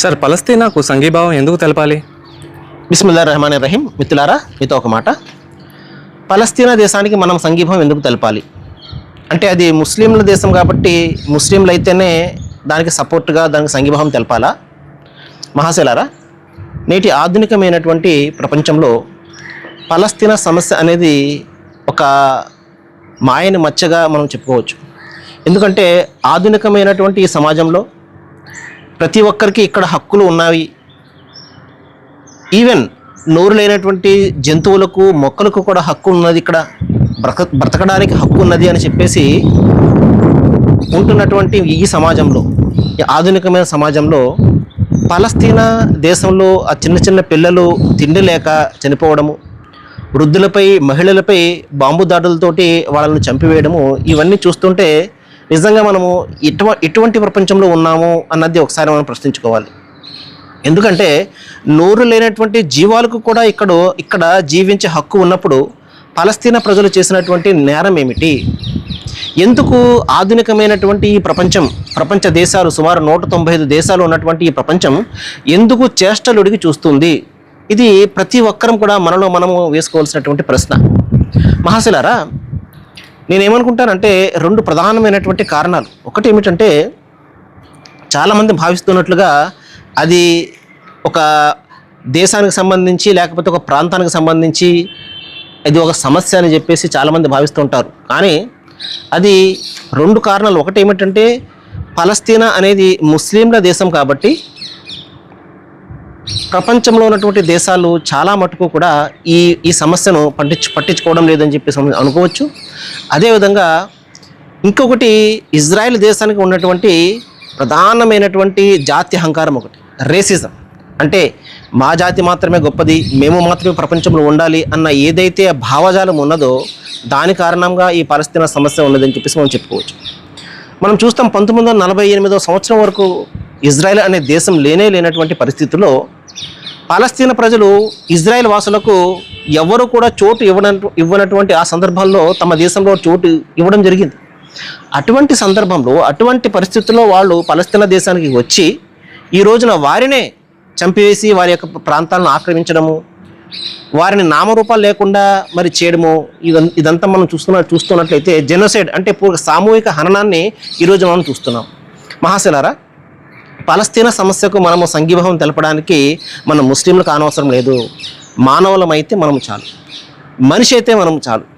Sir పలస్తీనాకు సంఘీభావం ఎందుకు తెలపాలి? బిస్మిల్లా రహమాన్ రహీం మిత్రులారా మీతో ఒక మాట. పలస్తీనా దేశానికి మనం సంఘీభావం ఎందుకు తెలపాలి? అంటే అది ముస్లింల దేశం కాబట్టి ముస్లింలు అయితేనే దానికి సపోర్ట్గా దానికి సంఘీభావం తెలపాలా? మహాశైలారా నేటి ఆధునికమైనటువంటి ప్రపంచంలో పలస్తీనా సమస్య అనేది ఒక మాయని మచ్చగా మనం చెప్పుకోవచ్చు. ఎందుకంటే ఆధునికమైనటువంటి ఈ సమాజంలో ప్రతి ఒక్కరికి ఇక్కడ హక్కులు ఉన్నాయి ఈవెన్ నోరు లేనటువంటి జంతువులకు మొక్కలకు కూడా హక్కు ఉన్నది ఇక్కడ. బ్రత బ్రతకడానికి హక్కు ఉన్నది అని చెప్పేసి ఉంటున్నటువంటి ఈ సమాజంలో ఈ ఆధునికమైన సమాజంలో పలస్తీనా దేశంలో ఆ చిన్న చిన్న పిల్లలు తిండి లేక చనిపోవడము వృద్ధులపై మహిళలపై బాంబు దాడులతోటి వాళ్ళని చంపివేయడము ఇవన్నీ చూస్తుంటే నిజంగా మనము ఎటువ ఎటువంటి ప్రపంచంలో ఉన్నాము అన్నది ఒకసారి మనం ప్రశ్నించుకోవాలి. ఎందుకంటే నోరు లేనటువంటి జీవాలకు కూడా ఇక్కడ ఇక్కడ జీవించే హక్కు ఉన్నప్పుడు పలస్తీనా ప్రజలు చేసినటువంటి నేరం ఏమిటి? ఎందుకు ఆధునికమైనటువంటి ఈ ప్రపంచం ప్రపంచ దేశాలు సుమారు నూట తొంభై ఐదు దేశాలు ఉన్నటువంటి ఈ ప్రపంచం ఎందుకు చేష్టలుడిగి చూస్తుంది? ఇది ప్రతి ఒక్కరం కూడా మనలో మనము వేసుకోవాల్సినటువంటి ప్రశ్న. మహాశిలారా నేనేమనుకుంటానంటే రెండు ప్రధానమైనటువంటి కారణాలు. ఒకటి ఏమిటంటే చాలామంది భావిస్తున్నట్లుగా అది ఒక దేశానికి సంబంధించి లేకపోతే ఒక ప్రాంతానికి సంబంధించి ఇది ఒక సమస్య అని చెప్పేసి చాలామంది భావిస్తుంటారు. కానీ అది రెండు కారణాలు. ఒకటి ఏమిటంటే పలస్తీనా అనేది ముస్లింల దేశం కాబట్టి ప్రపంచంలో ఉన్నటువంటి దేశాలు చాలా మటుకు కూడా ఈ ఈ సమస్యను పట్టించు పట్టించుకోవడం లేదని చెప్పేసి మనం అనుకోవచ్చు. అదేవిధంగా ఇంకొకటి ఇజ్రాయెల్ దేశానికి ఉన్నటువంటి ప్రధానమైనటువంటి జాతి అహంకారం ఒకటి రేసిజం అంటే మా జాతి మాత్రమే గొప్పది మేము మాత్రమే ప్రపంచంలో ఉండాలి అన్న ఏదైతే భావజాలం ఉన్నదో దాని కారణంగా ఈ పరిస్థితి సమస్య ఉన్నదని చెప్పేసి మనం చెప్పుకోవచ్చు. మనం చూస్తాం పంతొమ్మిది వందల నలభై ఎనిమిదో సంవత్సరం వరకు ఇజ్రాయెల్ అనే దేశం లేనే లేనటువంటి పరిస్థితుల్లో పాలస్తీనా ప్రజలు ఇజ్రాయెల్ వాసులకు ఎవరు కూడా చోటు ఇవ్వన ఇవ్వనటువంటి ఆ సందర్భంలో తమ దేశంలో చోటు ఇవ్వడం జరిగింది. అటువంటి సందర్భంలో అటువంటి పరిస్థితుల్లో వాళ్ళు పలస్తీనా దేశానికి వచ్చి ఈ రోజున వారినే చంపివేసి వారి యొక్క ప్రాంతాలను ఆక్రమించడము వారిని నామరూపాలు లేకుండా మరి చేయడము ఇదంతా మనం చూస్తున్న చూస్తున్నట్లయితే జెనోసైడ్ అంటే పూ- సామూహిక హననాన్ని ఈరోజు మనం చూస్తున్నాం. మహాశిలారా పలస్తీనా సమస్యకు మనము సంఘీభావం తెలపడానికి మన ముస్లింలకు అనవసరం లేదు. మానవులమైతే మనం చాలు. మనిషి అయితే మనం చాలు.